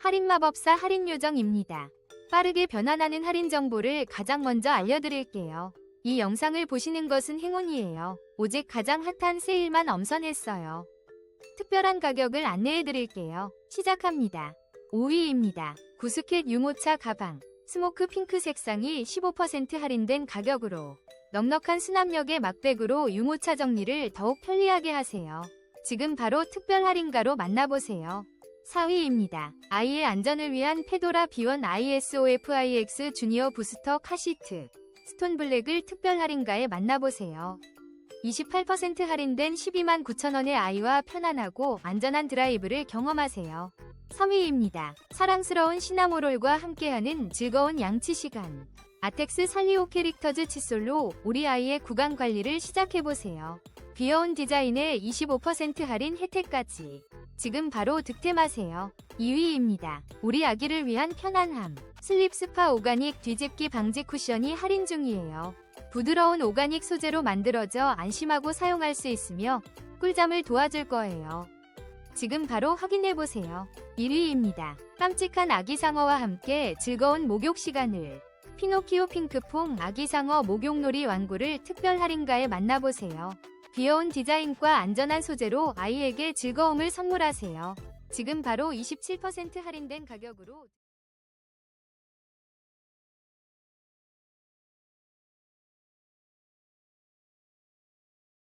할인마법사 할인요정입니다. 빠르게 변환하는 할인 정보를 가장 먼저 알려드릴게요. 이 영상을 보시는 것은 행운이에요. 오직 가장 핫한 세일만 엄선했어요. 특별한 가격을 안내해드릴게요. 시작합니다. 5위입니다. 구스켓 유모차 가방. 스모크 핑크 색상이 15% 할인된 가격으로 넉넉한 수납력의 막백으로 유모차 정리를 더욱 편리하게 하세요. 지금 바로 특별 할인가로 만나보세요. 4위입니다. 아이의 안전을 위한 페도라 B1 ISOFIX 주니어 부스터 카시트 스톤 블랙을 특별 할인가에 만나보세요. 28% 할인된 12만 9천원의 아이와 편안하고 안전한 드라이브를 경험하세요. 3위입니다. 사랑스러운 시나모롤과 함께하는 즐거운 양치 시간. 아텍스 살리오 캐릭터즈 칫솔로 우리 아이의 구강 관리를 시작해보세요. 귀여운 디자인에 25% 할인 혜택까지. 지금 바로 득템하세요. 2위입니다. 우리 아기를 위한 편안함. 슬립 스파 오가닉 뒤집기 방지 쿠션이 할인 중이에요. 부드러운 오가닉 소재로 만들어져 안심하고 사용할 수 있으며 꿀잠을 도와줄 거예요. 지금 바로 확인해보세요. 1위입니다. 깜찍한 아기상어와 함께 즐거운 목욕 시간을. 피노키오 핑크퐁 아기상어 목욕놀이 완구를 특별 할인가에 만나보세요. 귀여운 디자인과 안전한 소재로 아이에게 즐거움을 선물하세요. 지금 바로 27% 할인된 가격으로